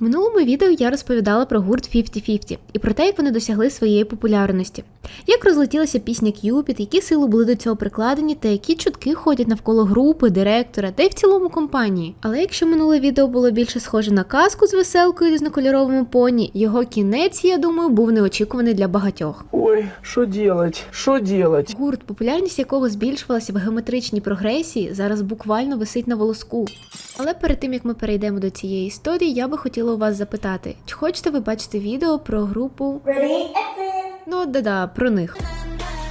В минулому відео я розповідала про гурт 50-50 і про те, як вони досягли своєї популярності, як розлетілася пісня Cupid, які сили були до цього прикладені, та які чутки ходять навколо групи, директора, та й в цілому компанії. Але якщо минуле відео було більше схоже на казку з веселкою і різнокольоровими поні, його кінець, я думаю, був неочікуваний для багатьох. Ой, что делать? Что делать? Гурт, популярність якого збільшувалася в геометричній прогресії, зараз буквально висить на волоску. Але перед тим як ми перейдемо до цієї історії, я би хотіла у вас запитати, чи хочете ви бачити відео про групу Ну, да-да, про них.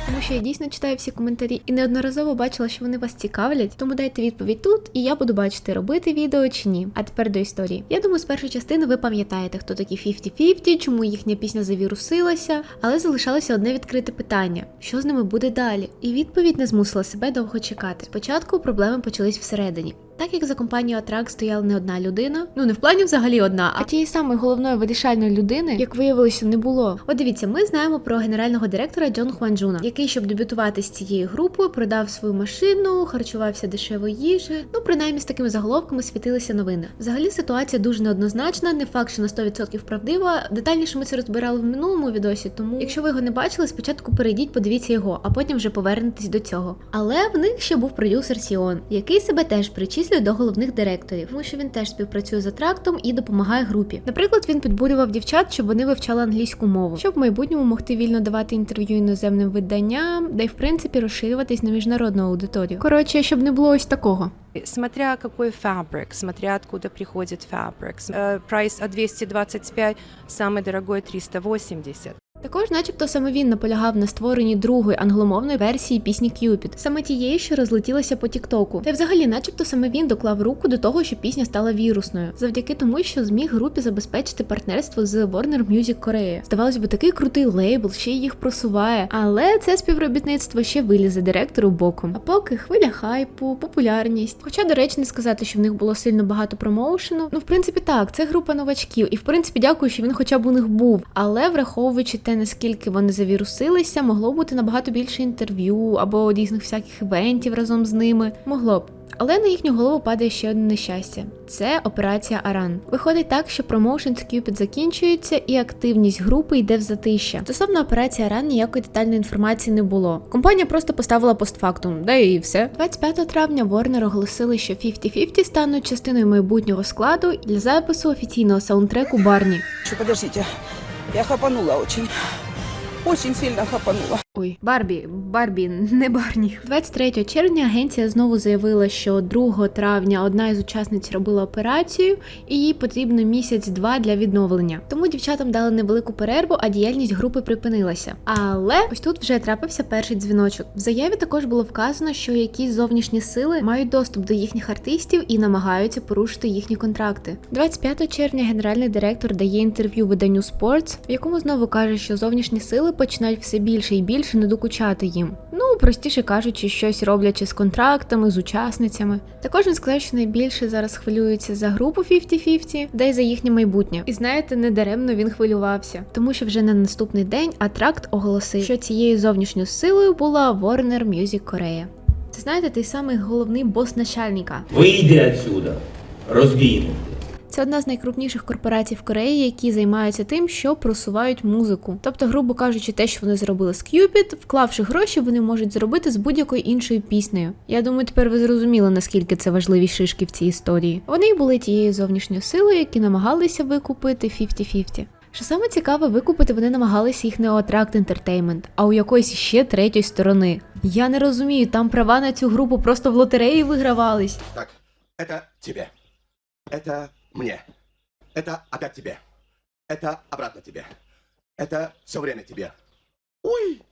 Тому що я дійсно читаю всі коментарі і неодноразово бачила, що вони вас цікавлять, тому дайте відповідь тут, і я буду бачити, робити відео чи ні. А тепер до історії. Я думаю, з першої частини ви пам'ятаєте, хто такі 50-50, чому їхня пісня завірусилася, але залишалося одне відкрите питання: що з ними буде далі? І відповідь не змусила себе довго чекати. Спочатку проблеми почались всередині. Так як за компанією Атрак стояла не одна людина, ну не в плані взагалі одна, а тієї самої головної вирішальної людини, як виявилося, не було. От дивіться, ми знаємо про генерального директора Джон Хуанджуна, який, щоб дебютувати з цією групою, продав свою машину, харчувався дешевою їжею. Ну, принаймні з такими заголовками світилися новини. Взагалі ситуація дуже неоднозначна, не факт, що на 100% правдива. Детальніше ми це розбирали в минулому відосі, тому якщо ви його не бачили, спочатку перейдіть, подивіться його, а потім вже повернетесь до цього. Але в них ще був продюсер Сіон, який себе теж причислює до головних директорів, тому що він теж співпрацює з Атрактом і допомагає групі. Наприклад, він підбурював дівчат, щоб вони вивчали англійську мову, щоб в майбутньому могти вільно давати інтерв'ю іноземним виданням, да й в принципі розширюватись на міжнародну аудиторію. Коротше, щоб не було ось такого. Смотря какой фабрик, смотря откуда приходит фабрик. Э, Прайс от 225, самый дорогой 380. Також, начебто, саме він наполягав на створенні другої англомовної версії пісні Cupid, саме тієї, що розлетілася по Тіктоку. Та й взагалі, начебто, саме він доклав руку до того, щоб пісня стала вірусною, завдяки тому, що зміг групі забезпечити партнерство з Warner Music Korea. Здавалось би, такий крутий лейбл, ще й їх просуває. Але це співробітництво ще вилізе директору боком. А поки хвиля хайпу, популярність. Хоча, до речі, не сказати, що в них було сильно багато промоушену. Ну, в принципі, так, це група новачків, і в принципі, дякую, що він хоча б у них був. Але враховуючи те, наскільки вони завірусилися, могло бути набагато більше інтерв'ю або різних всяких івентів разом з ними. Могло б. Але на їхню голову падає ще одне нещастя: це операція Аран. Виходить так, що промоушен з Cupid закінчується, і активність групи йде в затища. Стосовно операції Аран ніякої детальної інформації не було. Компанія просто поставила постфактум, да і все. 25 травня Warner оголосили, що 50-50 стануть частиною майбутнього складу для запису офіційного саундтреку Барні. Что, подождите, я хапанула очень. Очень сильно хапанула. Ой, Барбі, Барбі, не Барні. 23 червня агенція знову заявила, що 2 травня одна із учасниць робила операцію, і їй потрібно місяць-два для відновлення. Тому дівчатам дали невелику перерву, а діяльність групи припинилася. Але ось тут вже трапився перший дзвіночок. В заяві також було вказано, що якісь зовнішні сили мають доступ до їхніх артистів і намагаються порушити їхні контракти. 25 червня генеральний директор дає інтерв'ю виданню Sports, в якому знову каже, що зовнішні сили починають все більше і більше не докучати їм. Ну, простіше кажучи, щось роблячи з контрактами, з учасницями. Також він сказав, що найбільше зараз хвилюється за групу 50-50, де й за їхнє майбутнє. І знаєте, не даремно він хвилювався, тому що вже на наступний день Атракт оголосив, що цією зовнішньою силою була Warner Music Korea. Це знаєте, той самий головний бос начальника. Вийди отсюда, розбійник. Це одна з найкрупніших корпорацій в Кореї, які займаються тим, що просувають музику. Тобто, грубо кажучи, те, що вони зробили з Cupid, вклавши гроші, вони можуть зробити з будь-якою іншою піснею. Я думаю, тепер ви зрозуміли, наскільки це важливі шишки в цій історії. Вони були тією зовнішньою силою, які намагалися викупити 50-50. Що саме цікаве, викупити вони намагалися їх не у Attract Entertainment, а у якоїсь ще третьої сторони. Я не розумію, там права на цю групу просто в лотереї вигравались. Так, это тебе. Это мне. Это опять тебе. Это обратно тебе. Это все время тебе. Ой!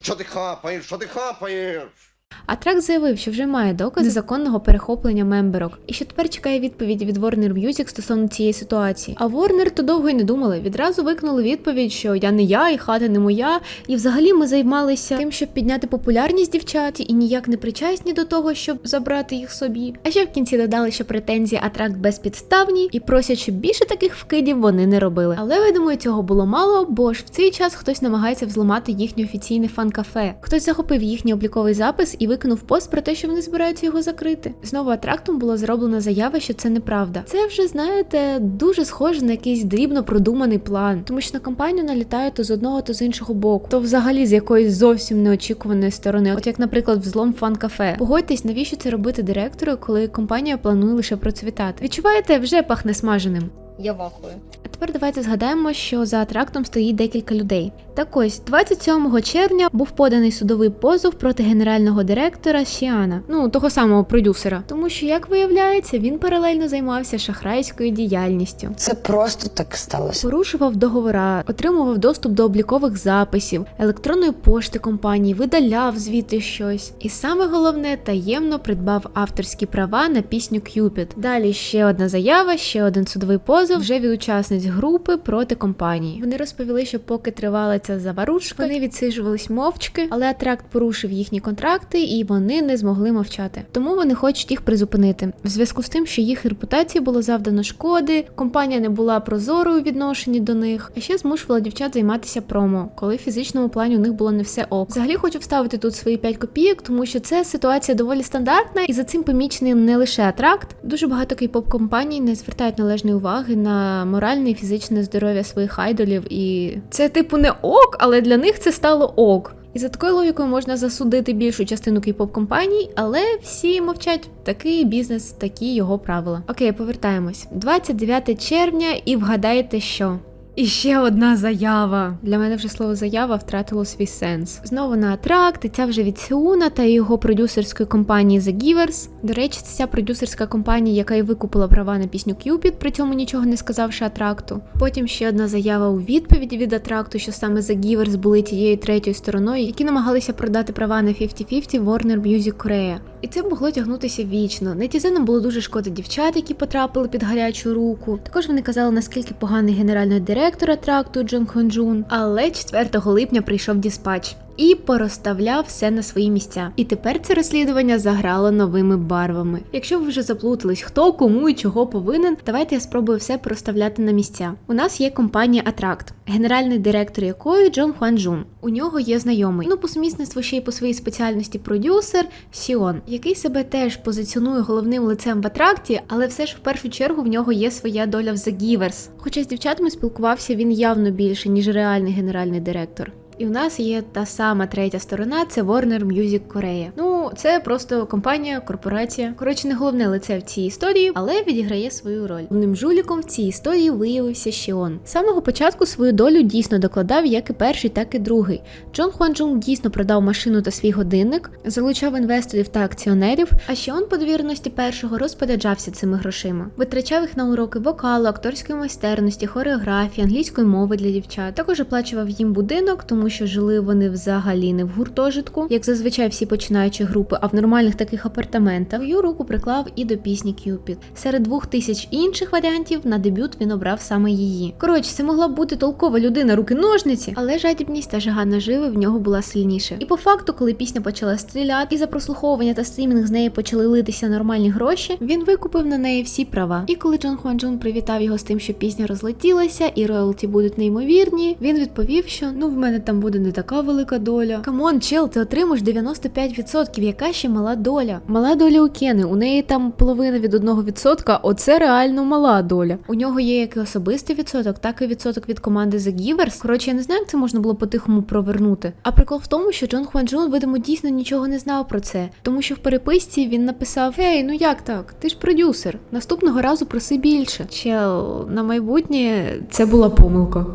Что ты хапаешь? Что ты хапаешь? А трек заявив, що вже має докази незаконного перехоплення мемберок, і що тепер чекає відповіді від Warner Music стосовно цієї ситуації. А Warner то довго й не думали. Відразу викнули відповідь, що я не я, і хата не моя. І взагалі ми займалися тим, щоб підняти популярність дівчат, і ніяк не причасні до того, щоб забрати їх собі. А ще в кінці додали, що претензії Атракт безпідставні і просять, щоб більше таких вкидів вони не робили. Але я думаю, цього було мало, бо ж в цей час хтось намагається взламати їхнє офіційне фан-кафе. Хтось захопив їхній обліковий запис і викинув пост про те, що вони збираються його закрити. Знову атрактом було зроблена заява, що це неправда. Це вже знаєте дуже схоже на якийсь дрібно продуманий план, тому що на компанію налітають то з одного, то з іншого боку, то взагалі з якоїсь зовсім неочікуваної сторони, от як, наприклад, взлом фан-кафе. Погодьтесь, навіщо це робити директору, коли компанія планує лише процвітати? Відчуваєте, вже пахне смаженим. Я вахую. Тепер давайте згадаємо, що за трактом стоїть декілька людей. Так ось, 27 червня був поданий судовий позов проти генерального директора Шіана, ну того самого продюсера, тому що, як виявляється, він паралельно займався шахрайською діяльністю. Це просто так сталося. Порушував договора, отримував доступ до облікових записів, електронної пошти компанії, видаляв звідти щось. І саме головне, таємно придбав авторські права на пісню Cupid. Далі ще одна заява, ще один судовий позов вже від учасниць групи проти компанії. Вони розповіли, що поки тривала ця заварушка, вони відсиджувались мовчки, але Атракт порушив їхні контракти і вони не змогли мовчати. Тому вони хочуть їх призупинити. В зв'язку з тим, що їх репутації було завдано шкоди, компанія не була прозорою у відношенні до них, а ще змушувала дівчат займатися промо, коли в фізичному плані у них було не все ок. Взагалі хочу вставити тут свої 5 копійок, тому що це ситуація доволі стандартна, і за цим помічений не лише атракт. Дуже багато кей-поп компаній не звертають належної уваги на моральне і фізичне здоров'я своїх айдолів, і це типу не ок, але для них це стало ок. І за такою логікою можна засудити більшу частину кей-поп компаній, але всі мовчать. Такий бізнес, такі його правила. Окей, повертаємось. 29 червня, і вгадайте, що. І ще одна заява. Для мене вже слово заява втратило свій сенс. Знову на атракт, ця вже від Сеуна та його продюсерської компанії The Givers. До речі, це ця продюсерська компанія, яка і викупила права на пісню Cupid, при цьому нічого не сказавши атракту. Потім ще одна заява у відповіді від атракту, що саме The Givers були тією третьою стороною, які намагалися продати права на 50-50 Warner Music Korea. І це могло тягнутися вічно. Нетізенам було дуже шкода дівчат, які потрапили під гарячу руку. Також вони казали, наскільки поганий генеральний директор атракту Джон Хонджун. Але 4 липня прийшов диспач. І порозставляв все на свої місця. І тепер це розслідування заграло новими барвами. Якщо ви вже заплутались, хто кому і чого повинен, давайте я спробую все порозставляти на місця. У нас є компанія Атракт, генеральний директор якої Джон Хванджун. У нього є знайомий. Ну, по сумісництву ще й по своїй спеціальності продюсер Сіон, який себе теж позиціонує головним лицем в атракті, але все ж в першу чергу в нього є своя доля в The Givers. Хоча з дівчатами спілкувався він явно більше, ніж реальний генеральний директор. І у нас є та сама третя сторона це Warner Music Korea. Ну, це просто компанія, корпорація. Коротше, не головне лице в цій історії, але відіграє свою роль. Головним жуліком в цій історії виявився Шіон. З самого початку свою долю дійсно докладав як і перший, так і другий. Джон Хванджун дійсно продав машину та свій годинник, залучав інвесторів та акціонерів. А Шіон по довіреності першого розпоряджався цими грошима, витрачав їх на уроки вокалу, акторської майстерності, хореографії, англійської мови для дівчат. Також оплачував їм будинок, тому що жили вони взагалі не в гуртожитку, як зазвичай всі починаючі групи, а в нормальних таких апартаментах. Свою руку приклав і до пісні Cupid. Серед двох тисяч інших варіантів на дебют він обрав саме її. Коротше, це могла б бути толкова людина, руки ножниці, але жадібність та жага наживи в нього була сильніше. І по факту, коли пісня почала стріляти, і за прослуховування та стрімінг з неї почали литися нормальні гроші, він викупив на неї всі права. І коли Джон Хуан Джун привітав його з тим, що пісня розлетілася і роялті будуть неймовірні, він відповів, що ну в мене там буде не така велика доля. Камон, чел, ти отримаєш 95%, яка ще мала доля. Мала доля у Кени, у неї там половина від 1%, оце реально мала доля. У нього є як і особистий відсоток, так і відсоток від команди The Givers. Коротше, я не знаю, як це можна було по-тихому провернути. А прикол в тому, що Джон Хуан Джун, видимо, дійсно нічого не знав про це, тому що в переписці він написав: Ей, ну як так? Ти ж продюсер. Наступного разу проси більше. Чел, на майбутнє це була помилка.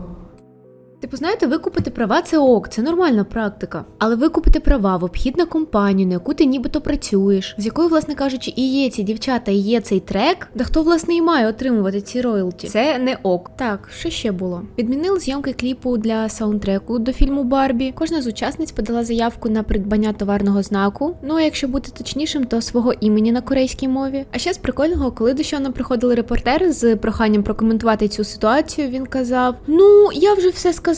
Типу, знаєте, викупити права це ок, це нормальна практика. Але викупити права в обхід на компанію, на яку ти нібито працюєш, з якою, власне кажучи, і є ці дівчата, і є цей трек, де хто власне і має отримувати ці роялті. Це не ок. Так, що ще було? Відмінили зйомки кліпу для саундтреку до фільму Барбі. Кожна з учасниць подала заявку на придбання товарного знаку. Ну а якщо бути точнішим, то свого імені на корейській мові. А ще з прикольного, коли до Шона приходили репортери з проханням прокоментувати цю ситуацію, він казав: Ну, я вже все сказав.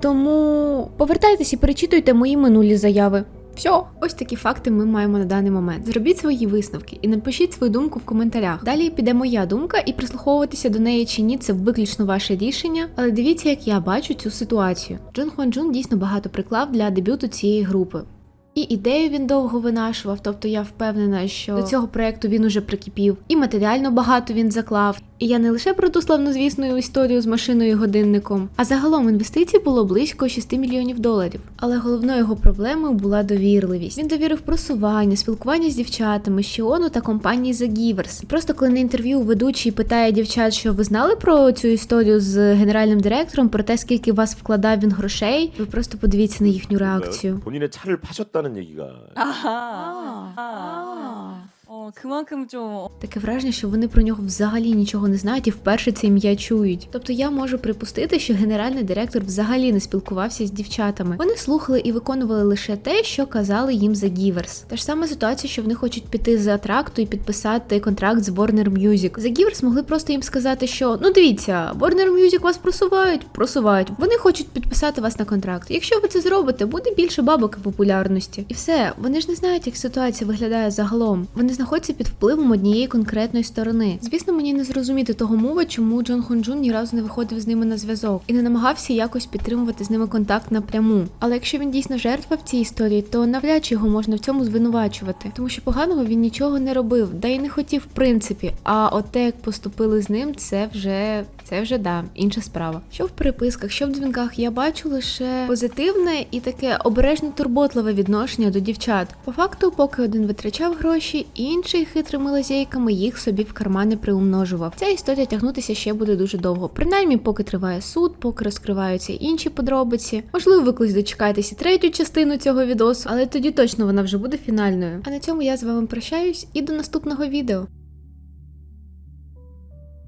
Тому повертайтесь і перечитуйте мої минулі заяви. Все, ось такі факти ми маємо на даний момент. Зробіть свої висновки і напишіть свою думку в коментарях. Далі піде моя думка, і прислуховуватися до неї чи ні, це виключно ваше рішення. Але дивіться, як я бачу цю ситуацію. Джон Хуан Джун дійсно багато приклав для дебюту цієї групи. і ідею він довго винашував. Тобто я впевнена, що до цього проекту він уже прикипів, і матеріально багато він заклав. І я не лише про ту славнозвісну історію з машиною і годинником, а загалом інвестицій було близько 6 мільйонів доларів. Але головною його проблемою була довірливість. Він довірив просування, спілкування з дівчатами, Шіону та компанії The Givers. Просто коли на інтерв'ю ведучий питає дівчат, що ви знали про цю історію з генеральним директором, про те, скільки вас вкладав він грошей, ви просто подивіться на їхню реакцію. 본 그만큼 좀 Таке враження, що вони про нього взагалі нічого не знають і вперше це ім'я чують. Тобто я можу припустити, що генеральний директор взагалі не спілкувався з дівчатами. Вони слухали і виконували лише те, що казали їм за Givers. Та ж сама ситуація, що вони хочуть піти з атракту і підписати контракт з Warner Music. За Givers могли просто їм сказати, що ну дивіться, Warner Music вас просувають, просувають. Вони хочуть підписати вас на контракт. Якщо ви це зробите, буде більше бабок і популярності. І все, вони ж не знають, як ситуація виглядає загалом. Вони знаходяться під впливом однієї конкретної сторони. Звісно, мені не зрозуміти того мова, чому Джон Хонджун ні разу не виходив з ними на зв'язок і не намагався якось підтримувати з ними контакт напряму. Але якщо він дійсно жертва в цій історії, то навряд чи його можна в цьому звинувачувати, тому що поганого він нічого не робив, да й не хотів в принципі. А от те, як поступили з ним, це вже це вже да, інша справа. Що в переписках, що в дзвінках, я бачу лише позитивне і таке обережно турботливе відношення до дівчат. По факту, поки один витрачав гроші, інший хитрими лазейками їх собі в кармани приумножував. Ця історія тягнутися ще буде дуже довго. Принаймні, поки триває суд, поки розкриваються інші подробиці. Можливо, ви колись дочекаєтеся третю частину цього відосу, але тоді точно вона вже буде фінальною. А на цьому я з вами прощаюсь і до наступного відео.